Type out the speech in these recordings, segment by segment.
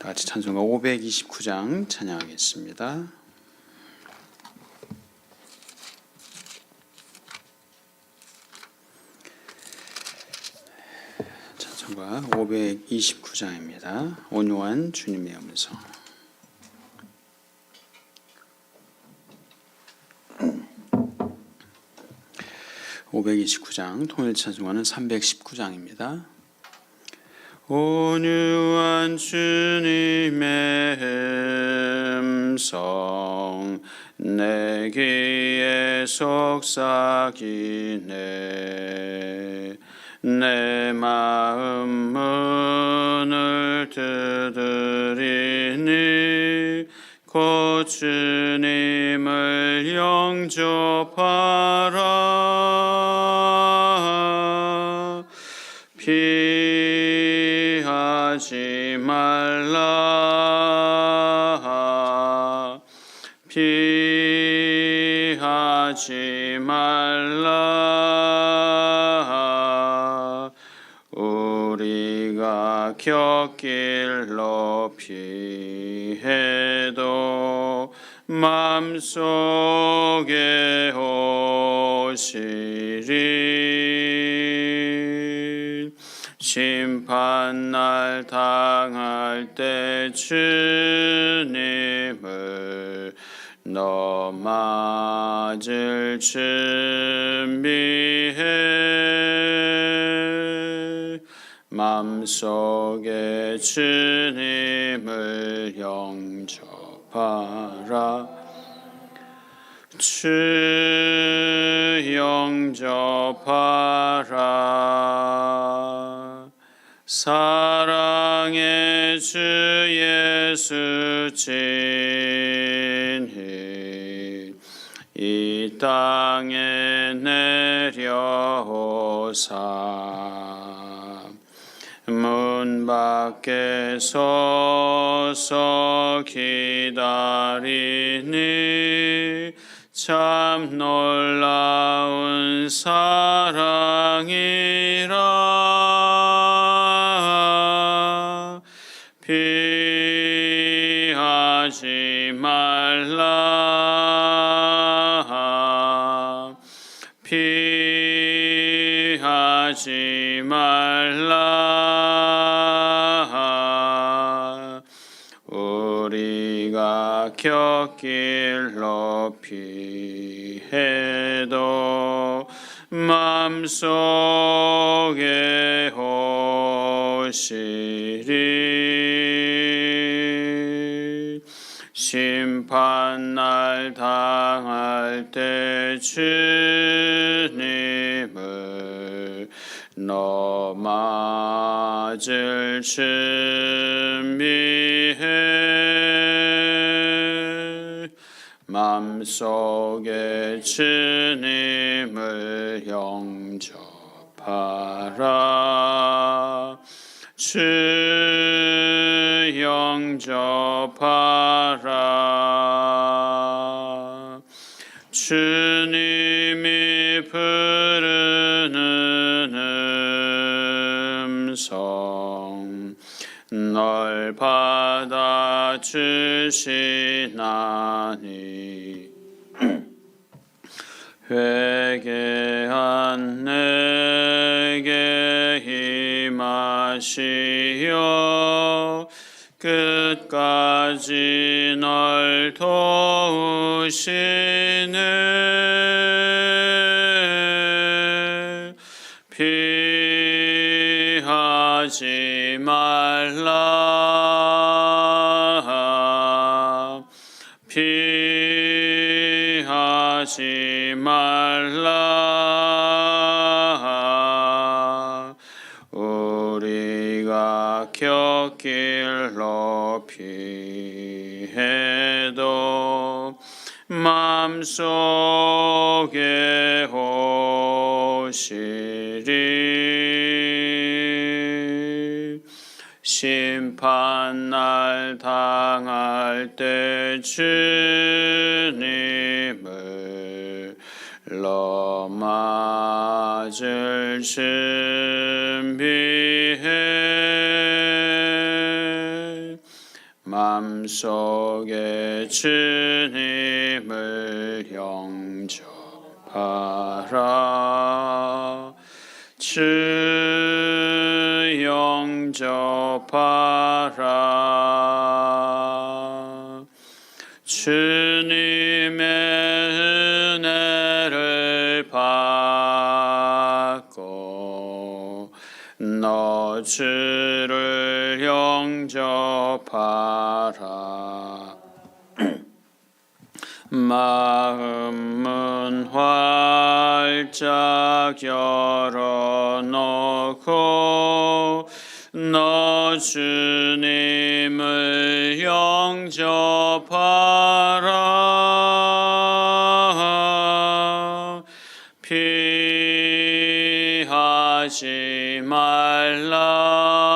다 같이 찬송가 529장 찬양하겠습니다. 찬송가 529장입니다. 온유한 주님의 음성. (529장) 통일 찬송가는 (319장입니다) 온유한 주님의 음성 내 귀에 속삭이네. 내 마음 문을 두드리니 곧 주님을 영접하라 피하지 말라. 우리가 곁길로 피해도 맘속에 오시리 심판날 당할 때 주님을 너 맞을 준비해. 맘속에 주님을 영접하라. 주 영접하라. 사랑의 주 예수 이 땅에 내려오사. 문 밖에 서서 기다리니 참 놀라운 사랑이라 길로 피해도 맘속에 오시리 심판날 당할 때 주님을 너 맞을 준비해 맘속에 주님을 영접하라. 주 영접하라. 주님이 부르는 음성 널 받아 주시나니. 회개한 내게 힘하시어 끝까지 널 도우시네. 피하지 말라 우리가 곁길로 피해도 맘속에 오시리 심판 날 당할 때 주님을 러 맞을 준비 맘속에 주님을 영접하라. 주 영접하라 마음은 활짝 열어놓고 너 주님을 영접하라. 피하지 말라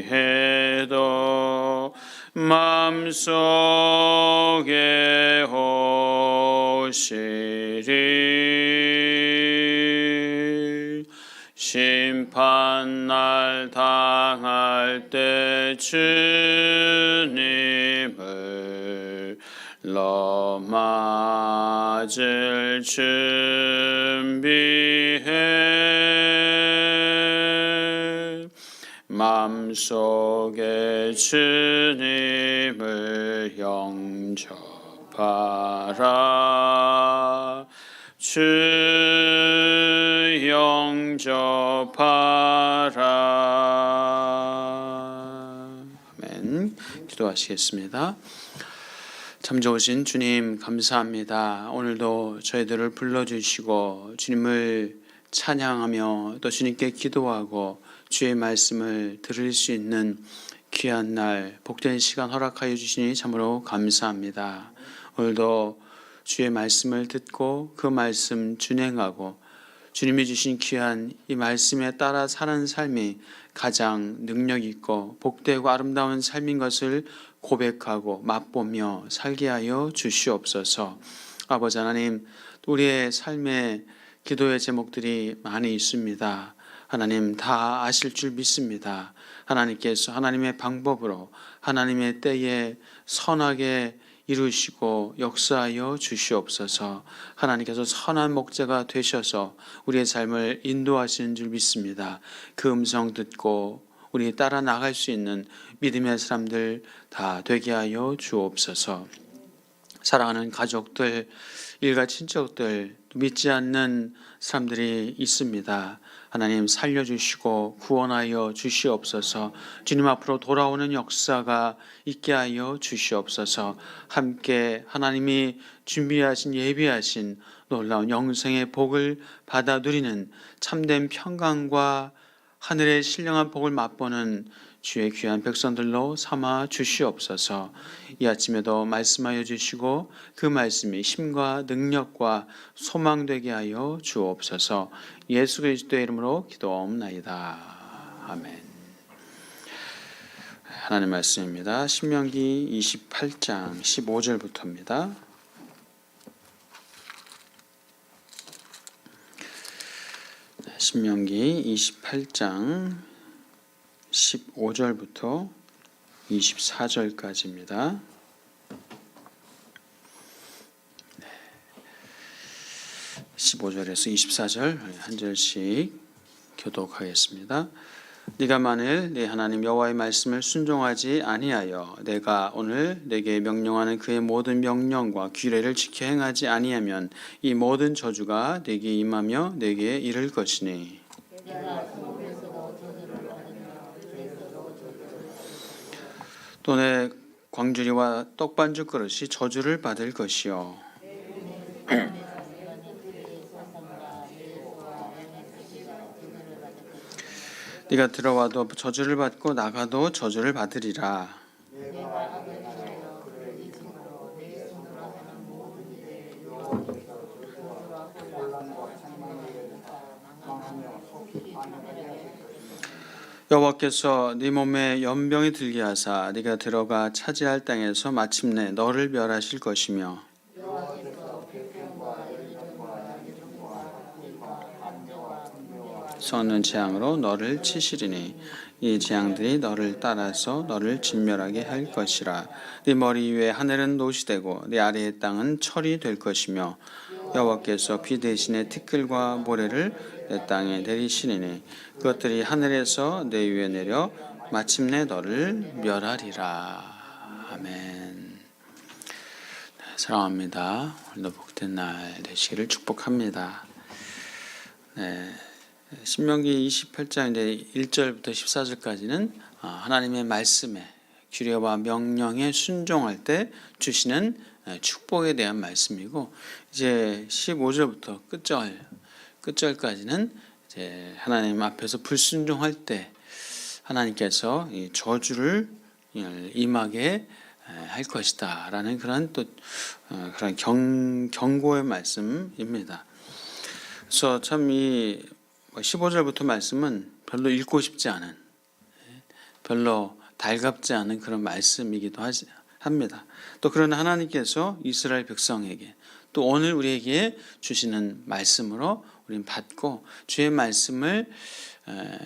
피해도 맘속에 오시리 심판 날 당할 때 주님을 러 맞을 준비 맘속에 주님을 영접하라. 주 영접하라. 아멘. 기도하시겠습니다. 참 좋으신 주님 감사합니다. 오늘도 저희들을 불러주시고 주님을 찬양하며 또 주님께 기도하고 주의 말씀을 들을 수 있는 귀한 날 복된 시간 허락하여 주시니 참으로 감사합니다. 오늘도 주의 말씀을 듣고 그 말씀 준행하고 주님이 주신 귀한 이 말씀에 따라 사는 삶이 가장 능력 있고 복되고 아름다운 삶인 것을 고백하고 맛보며 살게 하여 주시옵소서. 아버지 하나님, 우리의 삶의 기도의 제목들이 많이 있습니다. 하나님 다 아실 줄 믿습니다. 하나님께서 하나님의 방법으로 하나님의 때에 선하게 이루시고 역사하여 주시옵소서. 하나님께서 선한 목자가 되셔서 우리의 삶을 인도하시는 줄 믿습니다. 그 음성 듣고 우리 따라 나갈 수 있는 믿음의 사람들 다 되게 하여 주옵소서. 사랑하는 가족들, 일가 친척들, 믿지 않는 사람들이 있습니다. 하나님 살려주시고 구원하여 주시옵소서. 주님 앞으로 돌아오는 역사가 있게 하여 주시옵소서. 함께 하나님이 준비하신 예비하신 놀라운 영생의 복을 받아 누리는 참된 평강과 하늘의 신령한 복을 맛보는 주의 귀한 백성들로 삼아 주시옵소서. 이 아침에도 말씀하여 주시고 그 말씀이 힘과 능력과 소망 되게 하여 주옵소서. 예수 그리스도의 이름으로 기도옵나이다. 아멘. 하나님 말씀입니다. 신명기 28장 15절부터입니다. 신명기 28장 15절부터 24절까지입니다. 15절에서 24절 한 절씩 교독하겠습니다. 네가 만일 네 하나님 여호와의 말씀을 순종하지 아니하여 내가 오늘 내게 명령하는 그의 모든 명령과 규례를 지켜 행하지 아니하면 이 모든 저주가 내게 임하며 내게 이를 것이니 또내 광주리와 떡반죽 그릇이 저주를 받을 것이요 네가 들어와도 저주를 받고 나가도 저주를 받으리라. 여호와께서 네 몸에 연병이 들게 하사 네가 들어가 차지할 땅에서 마침내 너를 멸하실 것이며 쏘는 재앙으로 너를 치시리니 이 재앙들이 너를 따라서 너를 진멸하게 할 것이라. 네 머리 위에 하늘은 노시 되고 네 아래의 땅은 철이 될 것이며 여호와께서 비 대신에 티끌과 모래를 내 땅에 내리시리니 그것들이 하늘에서 내 위에 내려 마침내 너를 멸하리라. 아멘. 네, 사랑합니다. 오늘도 복된 날 되시기를 축복합니다. 네. 신명기 28장 이제 1절부터 14절까지는 아, 하나님의 말씀에 규례와 명령에 순종할 때 주시는 축복에 대한 말씀이고 이제 15절부터 끝절 끝절까지는 이제 하나님 앞에서 불순종할 때 하나님께서 이 저주를 임하게 할 것이다라는 그런 또 어, 그런 경 경고의 말씀입니다. 그래서 참 이 15절부터 말씀은 별로 읽고 싶지 않은 별로 달갑지 않은 그런 말씀이기도 하지, 합니다. 또 그러나 하나님께서 이스라엘 백성에게 또 오늘 우리에게 주시는 말씀으로 우리는 받고 주의 말씀을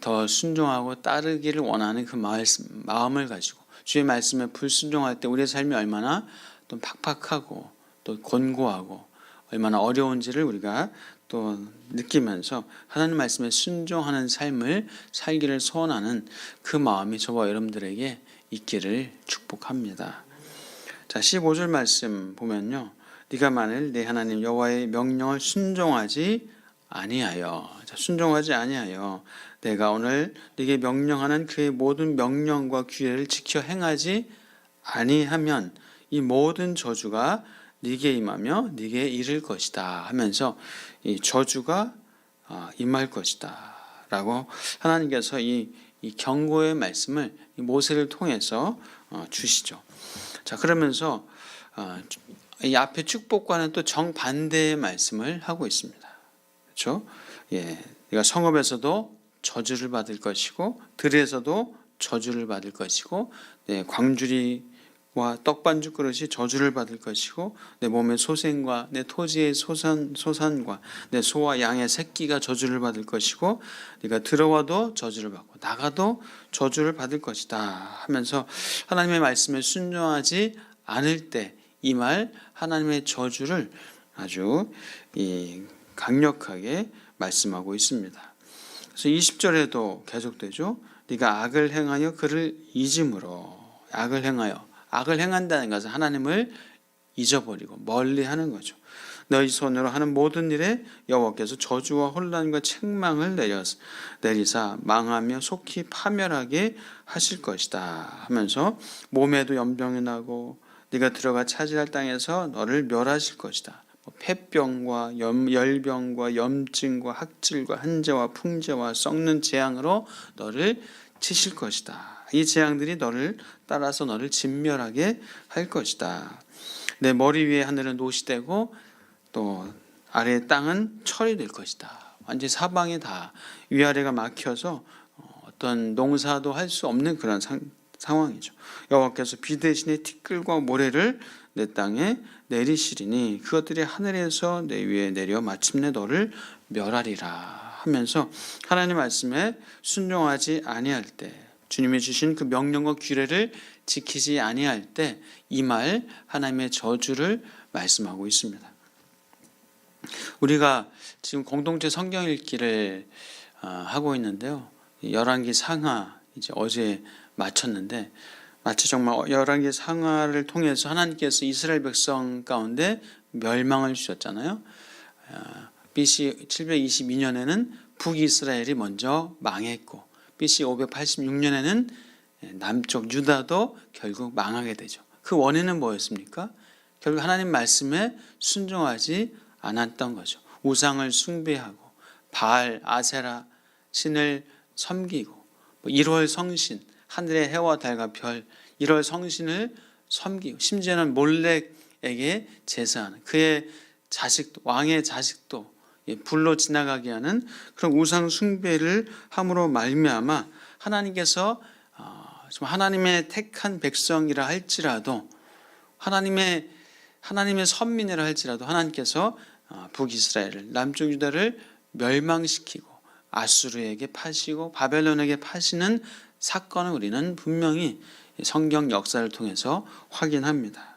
더 순종하고 따르기를 원하는 그 마음을 가지고 주의 말씀에 불순종할 때 우리의 삶이 얼마나 또 팍팍하고 또 곤고하고 얼마나 어려운지를 우리가 또 느끼면서 하나님 말씀에 순종하는 삶을 살기를 소원하는 그 마음이 저와 여러분들에게 있기를 축복합니다. 자, 15절 말씀 보면요. 네가 만일 네 하나님 여호와의 명령을 순종하지 아니하여 자, 순종하지 아니하여 내가 오늘 네게 명령하는 그의 모든 명령과 규례를 지켜 행하지 아니하면 이 모든 저주가 네게 임하며 네게 이를 것이다 하면서 이 저주가 아, 임할 것이다라고 하나님께서 이, 이 경고의 말씀을 모세를 통해서 어, 주시죠. 자 그러면서 어, 이 앞에 축복과는 또 정반대의 말씀을 하고 있습니다. 그렇죠? 예, 네가 성읍에서도 저주를 받을 것이고 들에서도 저주를 받을 것이고 네, 광주리 와 떡반죽 그릇이 저주를 받을 것이고 내 몸의 소생과 내 토지의 소산 소산과 내 소와 양의 새끼가 저주를 받을 것이고 네가 들어와도 저주를 받고 나가도 저주를 받을 것이다 하면서 하나님의 말씀에 순종하지 않을 때 이 말 하나님의 저주를 아주 이 강력하게 말씀하고 있습니다. 그래서 20절에도 계속되죠. 네가 악을 행하여 그를 잊음으로 악을 행하여 악을 행한다는 것은 하나님을 잊어버리고 멀리하는 거죠. 너희 손으로 하는 모든 일에 여호와께서 저주와 혼란과 책망을 내려서 내리사 망하며 속히 파멸하게 하실 것이다 하면서 몸에도 연병이 나고 네가 들어가 차지할 땅에서 너를 멸하실 것이다. 뭐 폐병과 염, 열병과 염증과 학질과 한재와 풍재와 썩는 재앙으로 너를 치실 것이다. 이 재앙들이 너를 따라서 너를 진멸하게 할 것이다. 내 머리 위에 하늘은 노시 되고 또 아래 땅은 철이 될 것이다. 완전 사방에 다 위아래가 막혀서 어떤 농사도 할 수 없는 그런 상, 상황이죠. 여호와께서 비 대신에 티끌과 모래를 내 땅에 내리시리니 그것들이 하늘에서 내 위에 내려 마침내 너를 멸하리라 하면서 하나님 말씀에 순종하지 아니할 때 주님이 주신 그 명령과 규례를 지키지 아니할 때 이 말 하나님의 저주를 말씀하고 있습니다. 우리가 지금 공동체 성경 읽기를 어, 하고 있는데요. 열왕기 상하 이제 어제 마쳤는데 마치 정말 열왕기 상하를 통해서 하나님께서 이스라엘 백성 가운데 멸망을 주셨잖아요. 어, BC 722년에는 북이스라엘이 먼저 망했고 BC 586년에는 남쪽 유다도 결국 망하게 되죠. 그 원인은 뭐였습니까? 결국 하나님 말씀에 순종하지 않았던 거죠. 우상을 숭배하고 바알, 아세라 신을 섬기고 뭐 1월 성신, 하늘의 해와 달과 별 1월 성신을 섬기고 심지어는 몰렉에게 제사하는 그의 자식도 왕의 자식도 예, 불로 지나가게 하는 그런 우상 숭배를 함으로 말미암아 하나님께서 어, 좀 하나님의 택한 백성이라 할지라도 하나님의 하나님의 선민이라 할지라도 하나님께서 어, 북이스라엘을 남쪽 유다를 멸망시키고 아수르에게 파시고 바벨론에게 파시는 사건을 우리는 분명히 성경 역사를 통해서 확인합니다.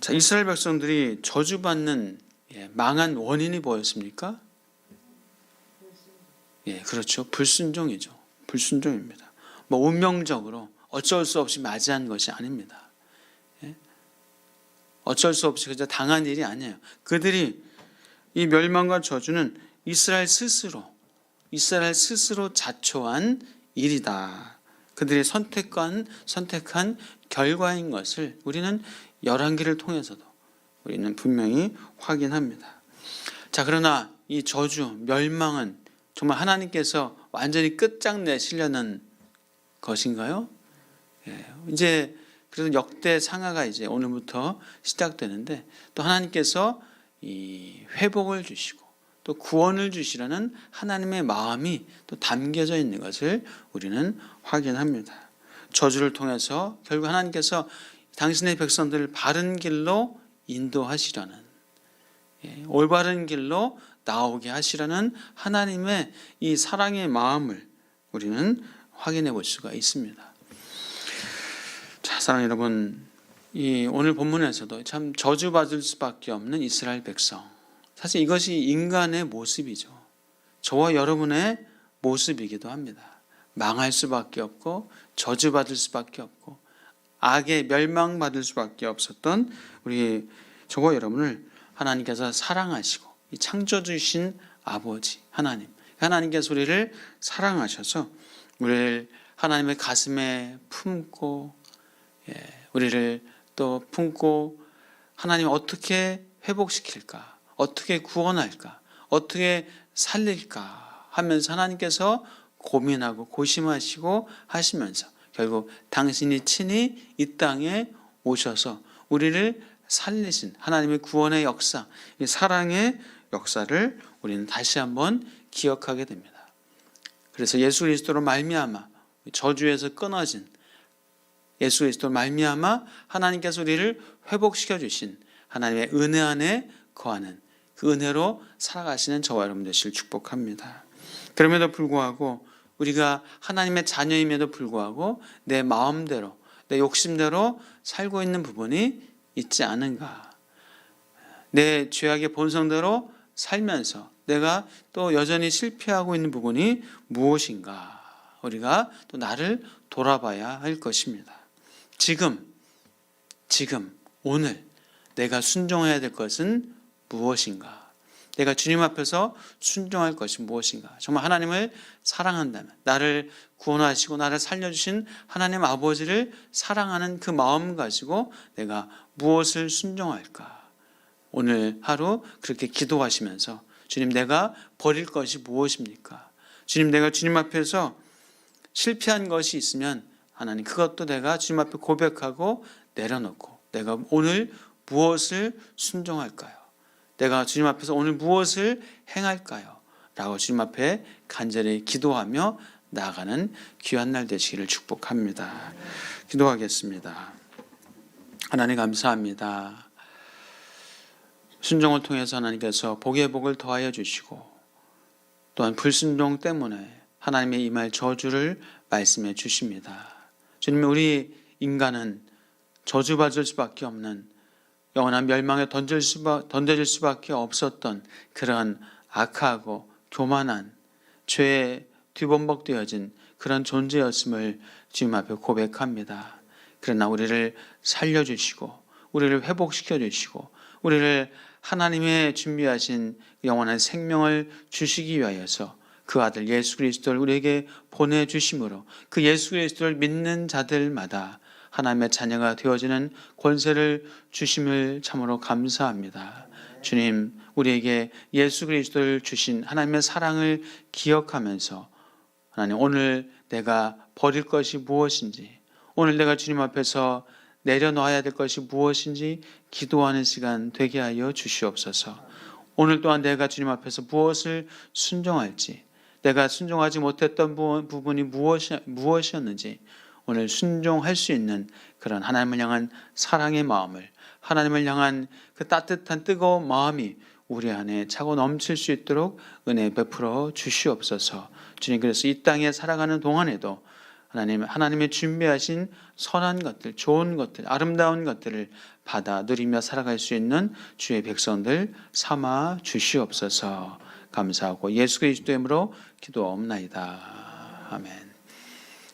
자, 이스라엘 백성들이 저주받는 예, 망한 원인이 뭐였습니까? 예, 그렇죠. 불순종이죠. 불순종입니다. 뭐 운명적으로 어쩔 수 없이 맞이한 것이 아닙니다. 예? 어쩔 수 없이 그저 당한 일이 아니에요. 그들이 이 멸망과 저주는 이스라엘 스스로 이스라엘 스스로 자초한 일이다. 그들이 선택한 선택한 결과인 것을 우리는 열한기를 통해서도 우리는 분명히 확인합니다. 자, 그러나 이 저주, 멸망은 정말 하나님께서 완전히 끝장내시려는 것인가요? 예, 이제 그래서 역대 상하가 이제 오늘부터 시작되는데 또 하나님께서 이 회복을 주시고 또 구원을 주시라는 하나님의 마음이 또 담겨져 있는 것을 우리는 확인합니다. 저주를 통해서 결국 하나님께서 당신의 백성들을 바른 길로 인도하시라는 예, 올바른 길로 나오게 하시라는 하나님의 이 사랑의 마음을 우리는 확인해 볼 수가 있습니다. 자, 사랑 여러분, 이 오늘 본문에서도 참 저주받을 수밖에 없는 이스라엘 백성. 사실 이것이 인간의 모습이죠. 저와 여러분의 모습이기도 합니다. 망할 수밖에 없고 저주받을 수밖에 없고 악에 멸망받을 수밖에 없었던 우리 저와 여러분을 하나님께서 사랑하시고 창조 주신 아버지 하나님 하나님께서 우리를 사랑하셔서 우리를 하나님의 가슴에 품고 예, 우리를 또 품고 하나님 어떻게 회복시킬까 어떻게 구원할까 어떻게 살릴까 하면서 하나님께서 고민하고 고심하시고 하시면서 결국 당신이 친히 이 땅에 오셔서 우리를 살리신 하나님의 구원의 역사, 사랑의 역사를 우리는 다시 한번 기억하게 됩니다. 그래서 예수 그리스도로 말미암아 저주에서 끊어진 예수 그리스도로 말미암아 하나님께서 우리를 회복시켜 주신 하나님의 은혜 안에 거하는 그 은혜로 살아가시는 저와 여러분 되시길 축복합니다. 그럼에도 불구하고 우리가 하나님의 자녀임에도 불구하고 내 마음대로 내 욕심대로 살고 있는 부분이 있지 않은가? 내 죄악의 본성대로 살면서 내가 또 여전히 실패하고 있는 부분이 무엇인가? 우리가 또 나를 돌아봐야 할 것입니다. 지금, 지금, 오늘 내가 순종해야 될 것은 무엇인가? 내가 주님 앞에서 순종할 것이 무엇인가? 정말 하나님을 사랑한다면, 나를 구원하시고 나를 살려주신 하나님 아버지를 사랑하는 그 마음 가지고 내가 무엇을 순종할까? 오늘 하루 그렇게 기도하시면서 주님 내가 버릴 것이 무엇입니까? 주님 내가 주님 앞에서 실패한 것이 있으면 하나님 그것도 내가 주님 앞에 고백하고 내려놓고 내가 오늘 무엇을 순종할까요? 내가 주님 앞에서 오늘 무엇을 행할까요? 라고 주님 앞에 간절히 기도하며 나아가는 귀한 날 되시기를 축복합니다. 기도하겠습니다. 하나님 감사합니다. 순종을 통해서 하나님께서 복의 복을 더하여 주시고 또한 불순종 때문에 하나님의 이말 저주를 말씀해 주십니다. 주님 우리 인간은 저주받을 수밖에 없는 영원한 멸망에 던져질 수밖에 없었던 그러한 악하고 교만한 죄에 뒤범벅되어진 그런 존재였음을 주님 앞에 고백합니다. 그러나 우리를 살려주시고 우리를 회복시켜 주시고 우리를 하나님의 준비하신 영원한 생명을 주시기 위하여서 그 아들 예수 그리스도를 우리에게 보내주심으로 그 예수 그리스도를 믿는 자들마다 하나님의 자녀가 되어지는 권세를 주심을 참으로 감사합니다. 주님, 우리에게 예수 그리스도를 주신 하나님의 사랑을 기억하면서 하나님 오늘 내가 버릴 것이 무엇인지 오늘 내가 주님 앞에서 내려놓아야 될 것이 무엇인지 기도하는 시간 되게 하여 주시옵소서. 오늘 또한 내가 주님 앞에서 무엇을 순종할지 내가 순종하지 못했던 부- 부분이 무엇이, 무엇이었는지 오늘 순종할 수 있는 그런 하나님을 향한 사랑의 마음을 하나님을 향한 그 따뜻한 뜨거운 마음이 우리 안에 차고 넘칠 수 있도록 은혜 베풀어 주시옵소서. 주님 그래서 이 땅에 살아가는 동안에도 하나님 하나님의 준비하신 선한 것들, 좋은 것들, 아름다운 것들을 받아 누리며 살아갈 수 있는 주의 백성들 삼아 주시옵소서. 감사하고 예수 그리스도의 이름으로 기도옵나이다. 아멘.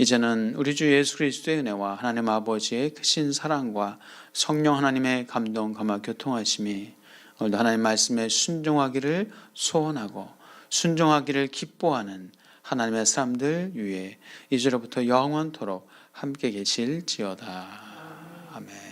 이제는 우리 주 예수 그리스도의 은혜와 하나님 아버지의 크신 사랑과 성령 하나님의 감동 감화 교통하심이 오늘도 하나님 말씀에 순종하기를 소원하고 순종하기를 기뻐하는 하나님의 사람들 위에 이제로부터 영원토록 함께 계실지어다. 아멘.